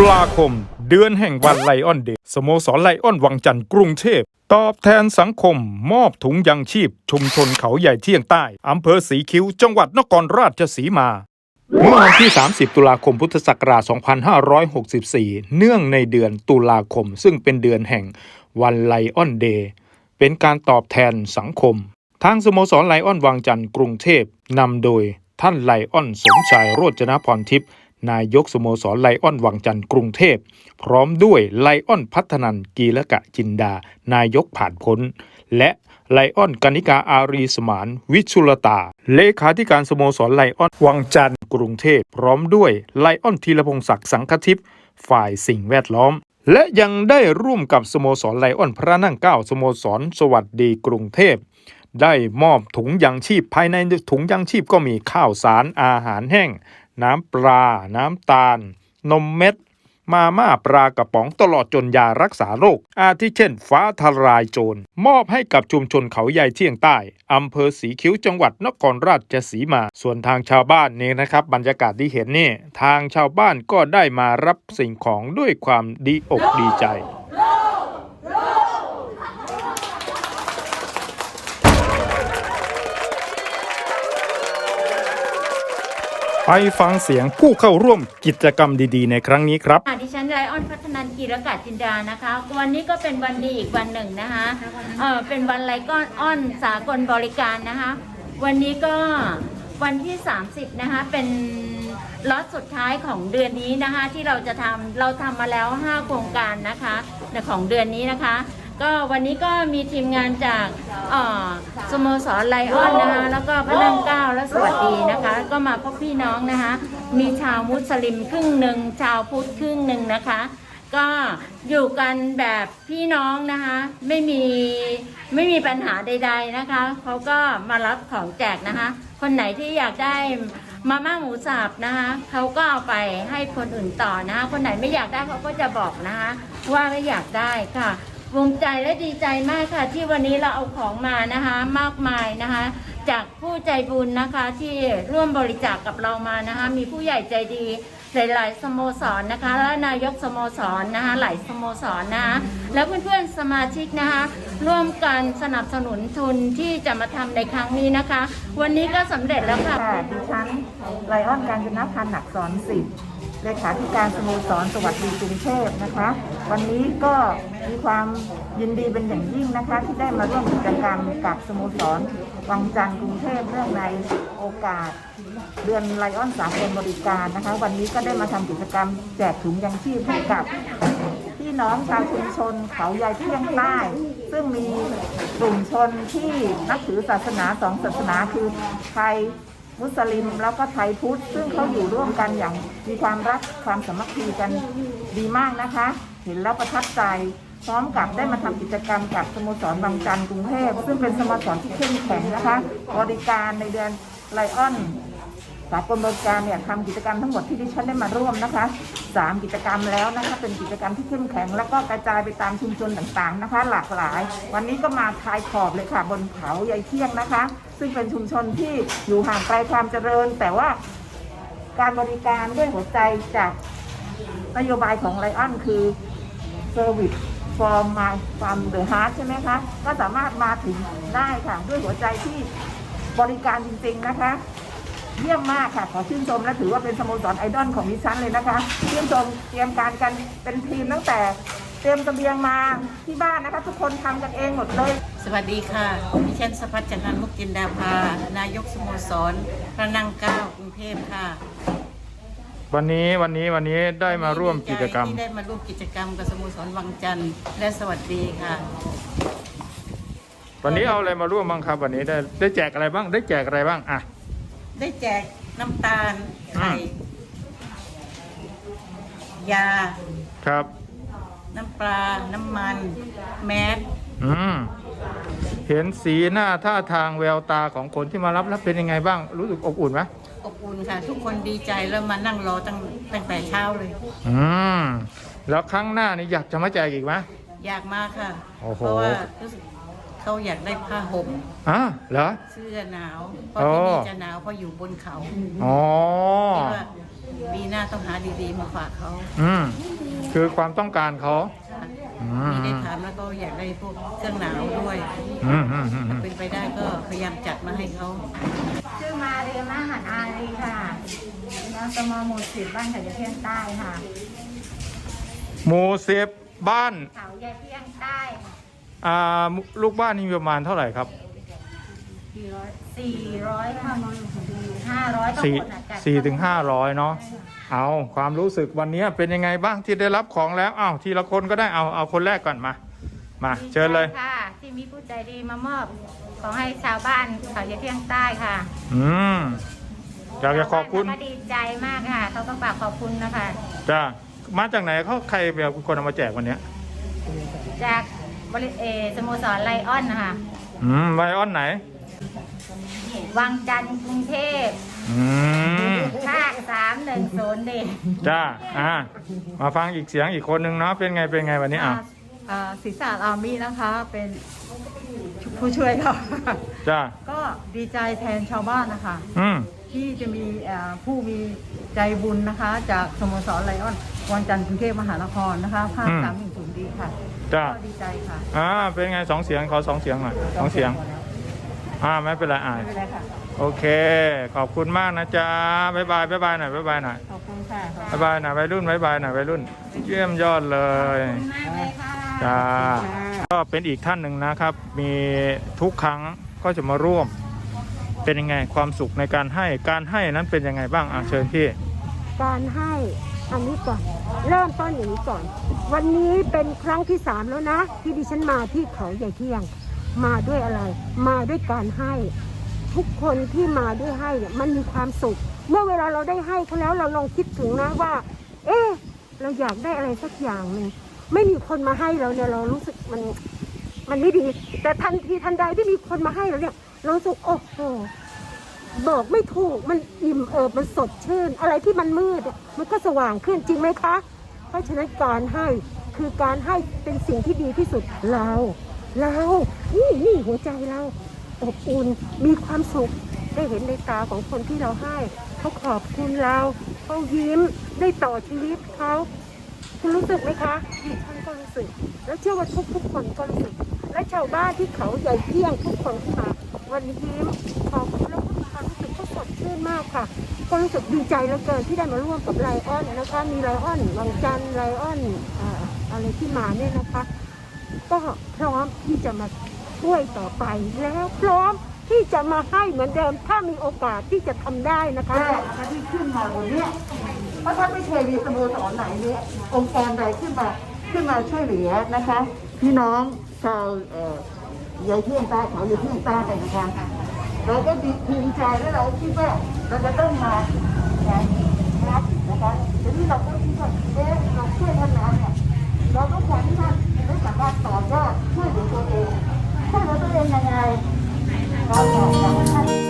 ตุลาคม เดือนแห่งวันไลออนเดย์สโมสรไลออนวังจันทร์กรุงเทพ ตอบแทนสังคม มอบถุงยังชีพ ชุมชนเขาใหญ่เที่ยงใต้ อำเภอสีคิ้ว จังหวัดนครราชสีมา เมื่อวันที่ 30 ตุลาคมพุทธศักราช 2564 เนื่องในเดือนตุลาคม ซึ่งเป็นเดือนแห่งวันไลออนเดย์เป็นการตอบแทนสังคม ทางสโมสรไลออนวังจันทร์กรุงเทพนำโดยท่านไลออนสมชายโรจนพรทิพย์ นายกสโมสรไลออนวังจันทร์กรุงเทพ พร้อมด้วยไลออนพัฒนันกีรกะจินดา นายกผ่านพ้น และไลออนกนิกาอารีสมาน วิชุลตา เลขาธิการสโมสรไลออนวังจันทร์กรุงเทพ พร้อมด้วยไลออนธีรพงศักดิ์สังคทิพย์ฝ่ายสิ่งแวดล้อม และยังได้ร่วมกับสโมสรไลออนพระนั่งเก้าสโมสรสวัสดีกรุงเทพได้มอบถุงยังชีพภายในถุงยังชีพก็มีข้าวสารอาหารแห้ง น้ำปลา น้ำตาล นมเม็ด มาม่าปลากระป๋องตลอดจนยารักษาโรค อาทิเช่น ฟ้าทลายโจร มอบให้กับชุมชนเขาใหญ่เที่ยงใต้อำเภอสีคิ้วจังหวัดนครราชสีมา ส่วนทางชาวบ้านนี่นะครับ บรรยากาศที่เห็นนี่ ทางชาวบ้านก็ได้มารับสิ่งของด้วยความดีอกดีใจ ไปฟังเสียงผู้เข้าร่วมกิจกรรมดีๆ ในครั้งนี้ครับ ค่ะดิฉันไรออนพัฒนันกีรกาศจินดานะคะ วันนี้ก็เป็นวันดีอีกวันหนึ่งนะคะเออเป็นวันไรก้อนอ้อนสากลบริการนะคะ วันนี้ก็วันที่ 30 นะคะ เป็นล็อตสุดท้ายของเดือนนี้นะคะ ที่เราจะทำเราทำมาแล้ว 5 โครงการนะคะในของเดือนนี้นะคะ ก็วันนี้ก็มีทีมงานจากสโมสรไลออนนะคะแล้วก็พระนั่งเก้าและสวัสดีนะคะ ก็มาพบพี่น้องนะคะ มีชาวมุสลิมครึ่งหนึ่งชาวพุทธครึ่งหนึ่งนะคะ ก็อยู่กันแบบพี่น้องนะคะ ไม่มีไม่มีปัญหาใด ๆนะคะเขาก็มารับของแจกนะคะ คนไหนที่อยากได้มาม่าหมูสับนะคะเขาก็เอาไปให้คนอื่นต่อนะคะ คนไหนไม่อยากได้เขาก็จะบอกนะคะ ว่าไม่อยากได้ค่ะ ภูมิใจและดีใจมากค่ะ ที่วันนี้เราเอาของมานะคะมากมายนะคะ จากผู้ใจบุญนะคะที่ร่วมบริจาคกกับเรามานะคะ มีผู้ใหญ่ใจดีหลายๆสโมสรนะคะ และนายกสโมสรนะคะหลายสโมสรนะคะแล้วเพื่อนๆสมาชิกนะคะ ร่วมกันสนับสนุนทุนที่จะมาทำในครั้งนี้นะคะ วันนี้ก็สำเร็จแล้วค่ะดิฉันไลออนการจนพันธ์หนักสอนสิทธิ์ เลขาธิการสโมสรสวัสดีกรุงเทพนะคะ วันนี้ก็มีความยินดีเป็นอย่างยิ่งนะคะ ที่ได้มาร่วมกิจกรรมกับสโมสรวังจันทร์กรุงเทพเนื่องในโอกาส เดือนไลออนสากลบริการนะคะ วันนี้ก็ได้มาทำกิจกรรมแจกถุงยังชีพให้กับพี่น้องชาวชุมชนเขาใหญ่เที่ยงใต้ซึ่งมีกลุ่มชนที่นับถือศาสนาสองศาสนาคือไทย มุสลิมแล้วก็ไทยพุทธ ซึ่งเขาอยู่ร่วมกันอย่างมีความรักความสามัคคีกันดีมากนะคะ เห็นแล้วประทับใจ พร้อมกับได้มาทำกิจกรรมกับสโมสรบางจันกรุงเทพซึ่งเป็นสโมสรที่เข้มแข็งนะคะ บริการในเดือนไลออน สากลบริการเนี่ยทำกิจกรรมทั้งหมดที่ดิฉันได้มาร่วมนะคะสามกิจกรรมแล้วนะคะเป็นกิจกรรมที่เข้มแข็ง แล้วก็กระจายไปตามชุมชนต่างๆนะคะ หลากหลาย วันนี้ก็มาทายขอบเลยค่ะ บนเขาใยายเที่ยงนะคะ ซึ่งเป็นชุมชนที่อยู่ห่างไกลความเจริญ แต่ว่าการบริการด้วยหัวใจจากนโยบายของไลออนคือ Service from my from the heart ใช่ไหมคะ ก็สามารถมาถึงได้ค่ะ ด้วยหัวใจที่บริการจริงๆนะคะ เยี่ยมมากค่ะ ขอชื่นชมและถือว่าเป็นสโมสรไอดอลของดิฉันเลยนะคะชื่นชมเตรียมการกันเป็นทีมตั้งแต่เตรียมเสบียงมาที่บ้านนะคะ ทุกคนทำกันเองหมดเลย สวัสดีค่ะดิฉันสพัฒน์จันทันมุกจินดาภานายกสโมสรพระนังเกล้ากรุงเทพค่ะ วันนี้วันนี้วันนี้ได้มาร่วมกิจกรรมที่ได้มาร่วมกิจกรรมกับสโมสรวังจันทร์และสวัสดีค่ะวันนี้เอาอะไรมาร่วมบ้างครับ วันนี้ได้ได้แจกอะไรบ้าง ได้แจกอะไรบ้างอะ ได้แจกน้ำตาลไข่ยา ครับ น้ำปลา น้ำมัน แมสอืมเห็นสีหน้าท่าทางแววตาของคนที่มารับแล้วเป็นยังไงบ้าง รู้สึกอบอุ่นไหมอบอุ่นค่ะ ทุกคนดีใจแล้วมานั่งรอตั้งตั้งแต่เช้าเลย อืมแล้วครั้งหน้านี่อยากจะมาแจกอีกไหมอยากมาค่ะ โอ้โห เพราะว่ารู้สึก เขาอยากได้ผ้าห่มอะเหรอ เสื้อหนาวเพราะอ๋อที่นี่จะหนาวเพราะอยู่บนเขาอ๋อที่ว่าปีหน้าต้องหาดีๆมาฝากเขาอืม คือความต้องการเขา ค่ะอืม มีได้ถามแล้วก็อยากได้พวกเครื่องหนาวด้วย อืมอืมอืมอืมเป็นไปได้ก็พยายามจัดมาให้เขา ชื่อมาเรียมาหันอารีค่ะนสมหมู่สิบบ้านเขาจะเพียงใต้ค่ะ หมู่สิบบ้านเขาใหญ่เพียงใต้ อ่าลูกบ้านนี่มีประมาณเท่าไหร่ครับสี่ร้อยสี่ร้อยค่ะห้าร้อยต้องสี่คนอะจัดสี่ถึงห้าร้อยเนาะเอาความรู้สึกวันนี้เป็นยังไงบ้างที่ได้รับของแล้วอ้าวทีละคนก็ได้เอาเอาคนแรกก่อนมา มาเชิญเลยดีใจค่ะ ที่มีผู้ใจดีมามอบของให้ชาวบ้านเขาจะเพียงใต้ค่ะ อืมอยากจะขอบคุณชาวบ้านเขาก็ดีใจมากค่ะเขาก็ฝากขอบคุณนะคะจ้ามาจากไหนเขาใครเป็นคนเอามาแจกวันเนี้ยจาก บริเออสโมสรไลออนนะคะอืมไวออนไหน วังจันทร์กรุงเทพอืมภาคสามหนึ่งศูนย์ดีจ้า อ่า มาฟังอีกเสียงอีกคนนึงเนาะ เป็นไง เป็นไงวันนี้อะอ่าศีรษะอาร์มี่นะคะ เป็นผู้ช่วยเขาจ้า ก็ดีใจแทนชาวบ้านนะคะ อืมที่จะมีอ่าผู้มีใจบุญนะคะ จากสโมสรไลออนวันจันทร์กรุงเทพมหานครนะคะ ภาคอืมสามหนึ่งศูนย์ ดีค่ะจ้าก็ดีใจค่ะอ่าเป็นไงสองเสียงขอสองเสียงหน่อยสองเสียง อ่าไม่เป็นไรอ่าไม่เป็นไรค่ะ โอเค ขอบคุณมากนะจ๊ะบ๊ายบายบ๊ายบายหน่อยบ๊ายบายหน่อยขอบคุณค่ะบ๊ายบายหน่อยวัยรุ่นบ๊ายบายหน่อยวัยรุ่น เยี่ยมยอดเลยมากเลยค่ะจ้าก็เป็นอีกท่านหนึ่งนะครับ มีทุกครั้งก็จะมาร่วม เป็นยังไงความสุขในการให้การให้นั้นเป็นยังไงบ้างอะเชิญพี่ การให้ อันนี้ก่อนเริ่มต้นอย่างนี้ก่อน วันนี้เป็นครั้งที่สามแล้วนะ ที่ดิฉันมาที่เขาใหญ่เที่ยง มาด้วยอะไร มาด้วยการให้ ทุกคนที่มาด้วยให้เนี่ยมันมีความสุข เมื่อเวลาเราได้ให้เขาแล้วเราลองคิดถึงนะว่า เอ๊ะเราอยากได้อะไรสักอย่างหนึ่งไม่มีคนมาให้เราเนี่ยเรารู้สึกมันมันไม่ดี แต่ทันทีทันใดที่มีคนมาให้เราเนี่ยเรารู้สึกโอ้โห บอกไม่ถูกมันอิ่มเอิบมันสดชื่น อะไรที่มันมืดมันก็สว่างขึ้นจริงไหมคะ เพราะฉะนั้นการให้คือการให้เป็นสิ่งที่ดีที่สุดเรา เรานี่นี่หัวใจเราอบอุ่นมีความสุขได้เห็นในตาของคนที่เราให้เขาขอบคุณเราเขายิ้มได้ต่อชีวิตเขาคุณรู้สึกไหมคะดิฉันก็รู้สึก แล้วเชื่อว่าทุกทุกคนก็รู้สึก และชาวบ้านที่เขาใหญ่เที่ยงทุกคนที่มาวันนี้ยิ้มขอบคุณแล้ว สดชื่นมากค่ะ ก็รู้สึกดีใจเหลือเกินที่ได้มาร่วมกับไลออนนะคะมีไลออนวังจันไลออนอะไรที่มาเนี่ยนะคะ ก็พร้อมที่จะมาช่วยต่อไปแล้วพร้อมที่จะมาให้เหมือนเดิม ถ้ามีโอกาสที่จะทำได้นะคะแรกนะที่ขึ้นมาวันนี้เพราะถ้าไม่เคยมีสโมสรไหนเนี่ยองค์กรใดขึ้นมาขึ้นมาช่วยเหลือนะคะ พี่น้องชาวเอ่อยายเที่ยงใต้เขาอยู่เที่ยงใต้กันนะคะ เราก็ดีภูมิใจและเราคิดว่าเราจะต้องมารับนะครับทีนี้เราก็คิดว่าเอ๊เราช่วยท่านแล้เนี่ยเราต้องการที่ท่านได้สามารถต่อยอดช่วยเหลือตัวเองช่วยเหลือตัวเองยังไงเราบอกกับท่าน